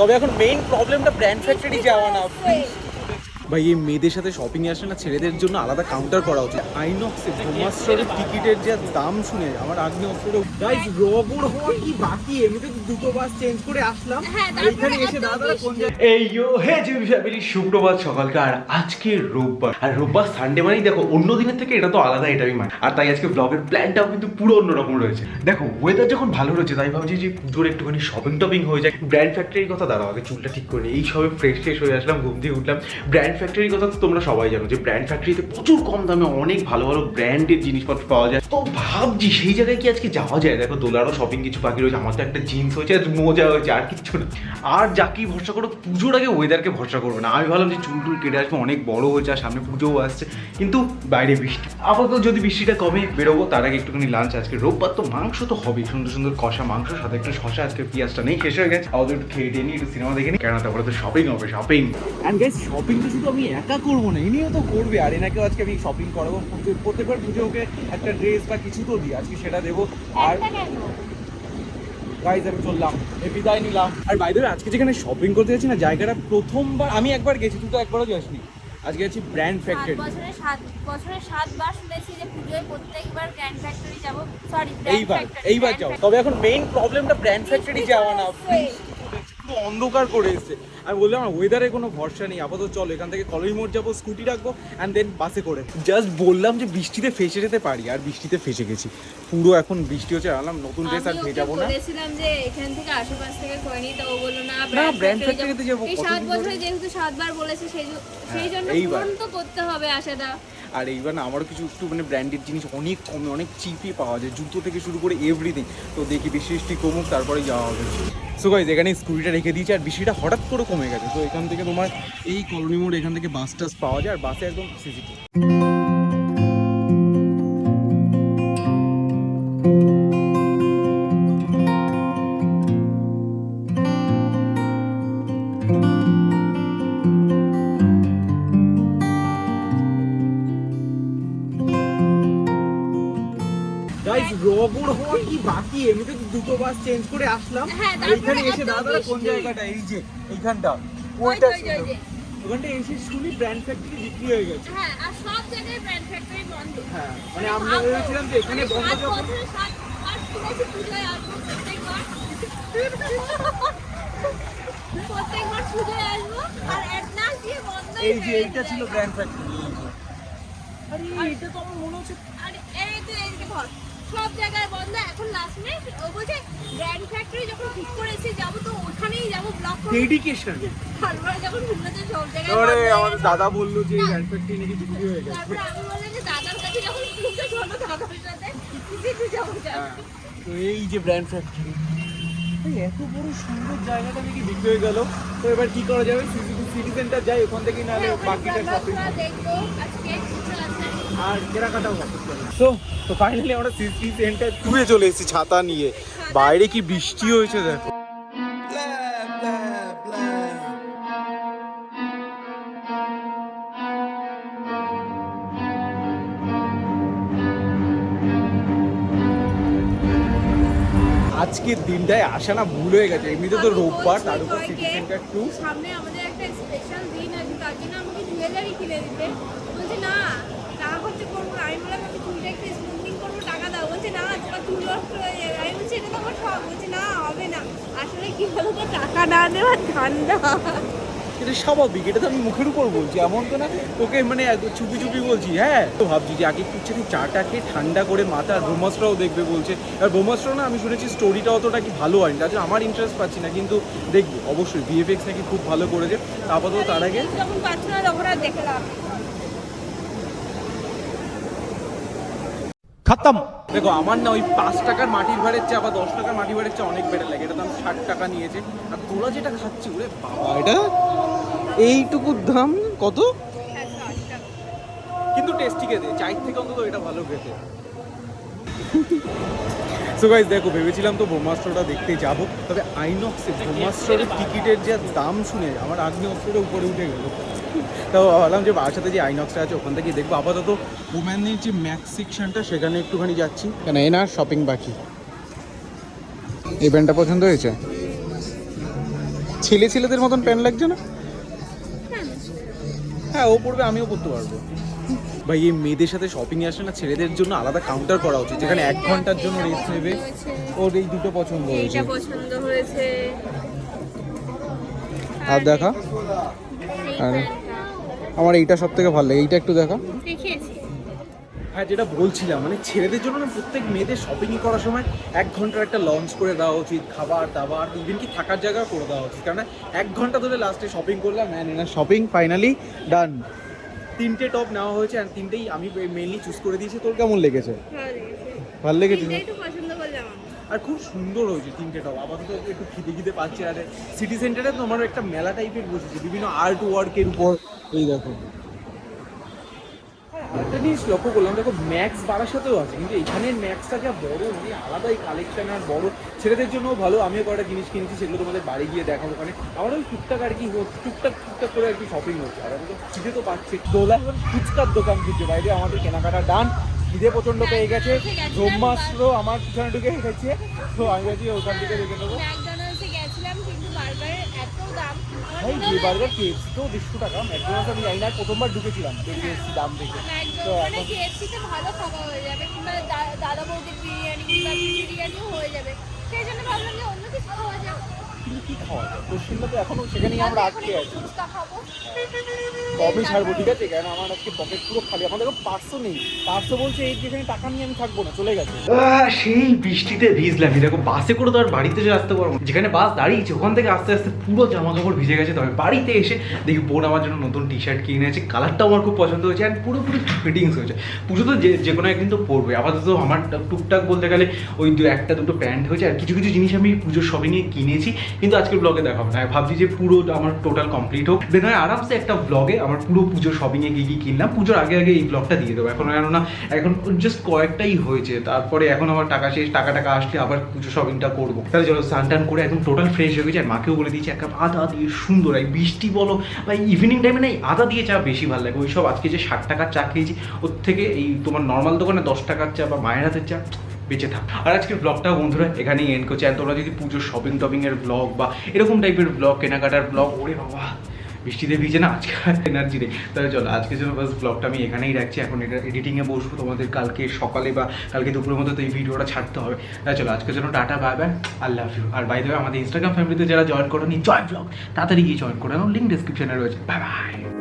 তবে এখন মেইন প্রবলেমটা ব্র্যান্ড ফ্যাক্টরি যাওয়া না ভাই এই মেয়েদের সাথে শপিং এ আসে না ছেলেদের জন্য আলাদা কাউন্টার করা উচিত। আইনক্সে ব্রহ্মাস্ত্রের টিকিটের যে দাম শুনে আমার আগ্নি অস্ত্রের গাইস রগড় হওয়ার কি বাকি? এমনিতে তো দুটো বাস চেঞ্জ করে আসলাম। হ্যাঁ, এইখানে এসে দাদা কোন এই ইয়ো হে জিবি ফ্যামিলি সুপ্রভাত সকালকার আজকে রোববার। আর রোববার সানডে মানেই দেখো অন্য দিনের থেকে এটা তো আলাদা এটা আমি মানি। আর তাই আজকে ব্লগের প্ল্যানটাও কিন্তু পুরো অন্যরকম রয়েছে। দেখো ওয়েদার যখন ভালো রয়েছে তাই ভাবছি যে পুজোর একটুখানি শপিং টপিং হয়ে যায় ব্র্যান্ড ফ্যাক্টরির কথা দাঁড়াও আগে চুলটা ঠিক করে নিই। এই সবে ফ্রেশ ফ্রেশ হয়ে আসলাম ঘুম দিয়ে উঠলাম। ব্র্যান্ড ফ্যাক্টরির কথা তো তোমরা সবাই জানো যে ব্র্যান্ড ফ্যাক্টরিতে প্রচুর কম দামে অনেক ভালো ভালো ব্র্যান্ডের জিনিসপত্র পাওয়া যায়। তো ভাবছি সেই জায়গায় কি আজকে যাওয়া যায়? দেখো দোলারও শপিং কিছু বাকি রয়েছে। আমার তো একটা জিন্স হয়েছে আর মোজা হয়েছে, আর কিচ্ছু না। আর যাকেই ভরসা করো, পুজোর আগে ওয়েদারকে ভরসা করবে না। আমি ভাবলাম যে চুল টুল কেটে আসবে, অনেক বড় হয়েছে, আর সামনে পুজোও আসছে, কিন্তু বাইরে বৃষ্টি। আপাতত যদি বৃষ্টিটা কমে, বেরোবো, তার আগে একটুখানি লাঞ্চ আজকে। রোববার তো মাংস তো হবেই, সুন্দর সুন্দর কষা মাংস, সাথে একটু শশা আজকে পেঁয়াজটা নেই, শেষ হয়ে গেছে। আপাতত একটু খেয়ে নিই একটু সিনেমা দেখে নিই। কেন তারপরে তো শপিং হবে শপিং অ্যান্ড গাইস শপিং তো শুধু আমি একা করব না ইনিও তো করবে। আর এনাকেও আজকে আমি শপিং করাবো পুজো প্রত্যেকবার পুজো ওকে একটা ড্রেস বা কিছু তো দিই আজকে সেটা দেবো। আর গাইজ আমি চললাম এই বিদায় নিলাম। আর বাইরে আজকে যেখানে শপিং করতে যাচ্ছি না জায়গাটা প্রথমবার আমি একবার গেছি তুই তো একবারও যাসনি। আজকে যাচ্ছি ব্র্যান্ড ফ্যাক্টরি বছরে সাত বছরে সাতবার শুনেছি যে পুজোয় প্রত্যেকবার গ্র্যান্ড ফ্যাক্টরি যাব। সরি এইবার এইবার যাও তবে এখন মেইন প্রবলেমটা ব্র্যান্ড ফ্যাক্টরি যাওয়া না। অন্ধকার করে এসছে। আমি বললাম আমার ওয়েদারে কোনো ভরসা নেই। আপাতত চলো এখান থেকে কলেজ মোড় যাব স্কুটি রাখব অ্যান্ড দেন বাসে করে জাস্ট বললাম যে বৃষ্টিতে ফেসে যেতে পারি আর বৃষ্টিতে ফেসে গেছি। পুরো এখন বৃষ্টি হচ্ছে আনলাম নতুন ড্রেস আর ভেজাবো না। বলেছিলাম যে এখান থেকে আশেপাশ থেকে করে নি তো ও বলল না না, ব্র্যান্ড থেকে যেতে factory তে যাব, এই সাত বছরে যেহেতু সাতবার বলেছে সেই সেই জন্য হ্যাঁ। পূরণ তো করতে হবে আশাটা। আর এইবার না আমারও কিছু একটু মানে ব্র্যান্ডেড জিনিস অনেক কমে, অনেক চিপই পাওয়া যায়। জুতো থেকে শুরু করে এভরিথিং তো দেখি বৃষ্টি বৃষ্টি কমুক তারপরে যাওয়া হবে। সো গাইজ এখানে স্কুটিটা রেখে দিয়েছি আর বৃষ্টিটা হঠাৎ করে কমে গেছে। তো এখান থেকে তোমার এই কলোনি মোড় এখান থেকে বাস টাস পাওয়া যায় আর বাসে একদম সিসিটি রগড় হওয়ার কি বাকি? এমনিতে তো দুটো বাস চেঞ্জ করে আসলাম। হ্যাঁ, এইখানে এসে দাদা কোন। জায়গাটা? এই যে এইখানটা। ওই ওইটা যে, যে। ওখানটা এসে শুনি ব্র্যান্ড ফ্যাক্টরি বিক্রি হয়ে গেছে। হ্যাঁ আর সব জায়গায় ব্র্যান্ড ফ্যাক্টরি বন্ধ। হ্যাঁ মানে আমরা ভাবো, ভেবেছিলাম যে এখানে বন্ধ যখন বছরে শুনেছি পুজোয় আসব প্রত্যেকবার প্রত্যেকবার পুজোয় আসব আর এক মাস দিয়ে বন্ধ এই যে এইটা ছিল ব্র্যান্ড ফ্যাক্টরি আরে এটা তো আমার মনে হচ্ছে আর এই তো এইদিকে ধর সব জায়গায় বন্ধ। এখন লাস্ট মিনিট ও বলছে গ্র্যান্ড ফ্যাক্টরি যখন ঠিক করেছি যাব তো ওখানেই যাব ব্লক করে ডেডিকেশন তারপরে যখন শুনতে সব জায়গায় বন্ধ আমাদের দাদা বলল যে ব্র্যান্ড ফ্যাক্টরি নাকি বিক্রি হয়ে গেছে? তারপরে আমি বললাম যে দাদার কাছে যখন শুনতে চলো দাদার সাথে। কিসে যাব হ্যাঁ। তো এই যে ব্র্যান্ড ফ্যাক্টরি এত বড় সুন্দর জায়গাটা নাকি বিক্রি হয়ে গেল। তো এবার কি করা যাবে? সিটি সেন্টার যাই ওখান থেকে নাহলে হ্যাঁ, বাকিটা শপিং দেখব আজকে। কিছু আর কেনাকাটাও সো তো ফাইনালি আমরা সিটি সেন্টার টুয়ে চলে এসেছি ছাতা নিয়ে। বাইরে কি বৃষ্টি হয়েছে দেখো। আজকের দিনটায় আসা না ভুল হয়ে গেছে। এমনিতে তো রোববার তার উপর সিটি সেন্টার টু সামনে আমাদের একটা স্পেশাল দিন আছে তার জন্য আমাকে জুয়েলারি কিনে দিতে। বলছে না খরচা করব আমি বললাম আমি চুলটা একটু স্মুথিং করব টাকা দাও। বলছে না তোমার চুল নষ্ট হয়ে যাবে। আমি বলছি এটা তো আমার শখ। বলছে না হবে না। আসলে কি বলতো টাকা না দেওয়ার ঠান্ডা এটা স্বাভাবিক এটা তো আমি মুখের উপর বলছি। এমন তো না তোকে মানে চুপি চুপি বলছি হ্যাঁ? তো ভাবছি যে আগে একটু চাটা খেয়ে ঠান্ডা করে মাথা ব্রহ্মাস্ত্রও দেখবে বলছে। আর ব্রহ্মাস্ত্র না আমি শুনেছি স্টোরিটা অতটা কি ভালো হয়নি। তার জন্য আমার ইন্টারেস্ট পাচ্ছি না কিন্তু দেখব। অবশ্যই ভিএফএক্স নাকি খুব ভালো করেছে। আপাতত তার আগে যখন পাচ্ছ না তখন আর দেখলাম খতম। দেখো আমার না ওই পাঁচ টাকার মাটির ভাড়ের চেয়ে আবার দশ টাকার মাটির ভাড়ের চেয়ে অনেক বেটার লাগে। এটা দাম ষাট টাকা নিয়েছে। আর তোরা যেটা খাচ্ছি ওরে বাবা। এটা? এইটুকু দাম কত? কিন্তু টেস্টি খেতে। চায়ের থেকে অন্তত এটা ভালো খেতে। সো গাইজ দেখো ভেবেছিলাম তো ব্রহ্মাস্ত্রটা দেখতে যাব। তবে আইনক্সে ব্রহ্মাস্ত্রের টিকিটের যে দাম শুনে আমার আগ্নি অস্ত্রটা উপরে উঠে গেল। তো ভাবলাম যে বাসাতে যে আইনক্সটা আছে ওখান থেকে দেখব। আপাতত ওম্যানের যে ম্যাক্স সেকশনটা সেখানে একটুখানি যাচ্ছি। কেন এনার শপিং বাকি? এই প্যান্টটা পছন্দ হয়েছে? ছেলে ছেলেদের মতন প্যান্ট লাগছে না? হ্যাঁ হ্যাঁ ও পড়বে আমিও পড়তে পারব। ভাই এই মেয়েদের সাথে শপিং এ আসে না ছেলেদের জন্য আলাদা কাউন্টার করা উচিত। যেখানে এক ঘণ্টার জন্য রেস্ট নেবে ওর এই দুটো পছন্দ হয়েছে। পছন্দ হয়েছে। আর দেখা। আর-। আমার এইটা সব থেকে ভালো লাগে। এইটা একটু দেখা। হ্যাঁ যেটা বলছিলাম মানে ছেলেদের জন্য না প্রত্যেক মেয়েদের শপিং করার সময় এক ঘণ্টার একটা লঞ্চ করে দেওয়া উচিত খাবার দাবার ইভেন কি থাকার জায়গা করে দেওয়া উচিত। কারণ এক ঘণ্টা ধরে লাস্টে শপিং করলাম হ্যাঁ না শপিং ফাইনালি ডান তিনটে টপ নেওয়া হয়েছে আর তিনটেই আমি মেনলি চুজ করে দিয়েছি। তোর কেমন লেগেছে? ভালো লেগেছে। আর খুব সুন্দর হয়েছে তিনটে টপ আপাতত একটু খিদে খিদে পাচ্ছে আর সিটি সেন্টারে তোমার একটা মেলা টাইপের বসেছে বিভিন্ন আর্ট ওয়ার্কের উপর। এই দেখো। হ্যাঁ, আরেকটা জিনিস লক্ষ্য করলাম দেখো ম্যাক্স বাড়ার সাথেও আছে কিন্তু এখানের ম্যাক্সটা যা বড় মানে আলাদাই কালেকশন আর বড়। ছেলেদের জন্যও ভালো আমিও কয়েকটা জিনিস কিনেছি সেগুলো তোমাদের বাড়ি গিয়ে দেখাবো। ওখানে আমার ওই টুকটাক আর কি টুকটাক টুকটাক করে আর কি শপিং হচ্ছে। আর আমি তো খিদে তো পাচ্ছি। দোলা এখন ফুচকার দোকান খুঁজছে বাইরে আমাদের কেনাকাটা ডান খিদে প্রচণ্ড পেয়ে গেছে। ব্রহ্মাস্ত্র আমার পিছনে ঢুকে গেছে তো আমি ভাবছি ওখান থেকে দেখে নেব। ভাই যে বার্গার কেএফসি তো দেড়শো টাকা। ম্যাকডোনাল্ডস আমি জানি না প্রথমবার ঢুকেছিলাম এসেছি দাম দেখে। তো মানে এখন কেএফসিতে ভালো খাওয়া হয়ে যাবে কিংবা দাদা বৌদির বিরিয়ানি কিংবা বিরিয়ানিও হয়ে যাবে। সেই জন্য ভাবলাম যে অন্য কিছু খাওয়া যাক কিন্তু কি খাওয়া যায় পশ্চিমবঙ্গে তো এখনও সেখানেই আমরা আটকে আছি। কবে ছাড়বো? ঠিক আছে কেন আমার আজকে পকেট পুরো খালি। আমার দেখো পার্সও নেই। পার্সও বলছে এই যেখানে টাকা নিয়ে আমি থাকব না চলে গেছে। আহ, সেই বৃষ্টিতে ভিজলাম। এই দেখো বাসে করে তো আর বাড়িতে যে আসতে পারব যেখানে বাস দাঁড়িয়েছে ওখান থেকে আস্তে আস্তে পুরো জামা কাপড় ভিজে গেছে। তবে বাড়িতে এসে দেখি বোন আমার জন্য নতুন টি শার্ট কিনে এনেছে। কালারটাও আমার খুব পছন্দ হয়েছে আর পুরোপুরি ফিটিংস হয়েছে। পুজো তো যে যে কোনো একদিন তো পরবে। আপাতত আমার টুকটাক বলতে গেলে ওই দু একটা দুটো প্যান্ট হয়েছে। আর কিছু কিছু জিনিস আমি পুজোর শপিংয়ে কিনেছি। কিন্তু আজকের ব্লগে দেখাবো না। ভাবছি যে পুরো আমার টোটাল কমপ্লিট হোক। দেন আরামসে একটা ব্লগে আমার পুরো পুজোর শপিংয়ে গিয়ে গিয়ে কিনলাম। পুজোর আগে আগে এই ব্লগটা দিয়ে দেবো। এখন কেননা এখন জাস্ট কয়েকটাই হয়েছে। তারপরে এখন আমার টাকা শেষ, টাকা টাকা আসলে আবার পুজো শপিংটা করব। তাহলে চলো স্নান টান করে একদম টোটাল ফ্রেশ হয়ে গেছে। আর মাকেও বলে দিয়েছি, এক কাপ আদা দিয়ে সুন্দর, এই বৃষ্টি বলো, বা ইভিনিং টাইমে না এই আদা দিয়ে চা বেশি ভালো লাগে। ওইসব আজকে যে ষাট টাকার চা খেয়েছি, ওর থেকে এই তোমার নর্মাল দোকানে দশ টাকার চা বা মায়ের হাতের চা বেঁচে থাক। আর আজকের ব্লগটা বন্ধুরা, এখানেই এন্ড করছি। আর তোমরা যদি পুজোর শপিং টপিং এর ব্লগ বা এরকম টাইপের ব্লগ কেনাকাটার ব্লগ ওরে বাবা, বৃষ্টিতে ভিজে না? আজকে এনার্জি নেই। তাহলে চলো আজকে জন্য বাস ব্লগটা আমি এখানেই রাখছি। এখন এটা এডিটিংয়ে বসবো তোমাদের কালকে সকালে বা কালকে দুপুরের মধ্যে, তো এই ভিডিওটা ছাড়তে হবে। তাহলে চলো, আজকের জন্য টাটা বাই বাই আল্লাহ হাফিউ আর বাই দেবে আমাদের ইনস্টাগ্রাম ফ্যামিলিতে যারা জয়েন করো নি জয় ব্লগ তাড়াতাড়ি গিয়ে জয়েন করে। নাও লিঙ্ক ডিসক্রিপশনে রয়েছে। Bye bye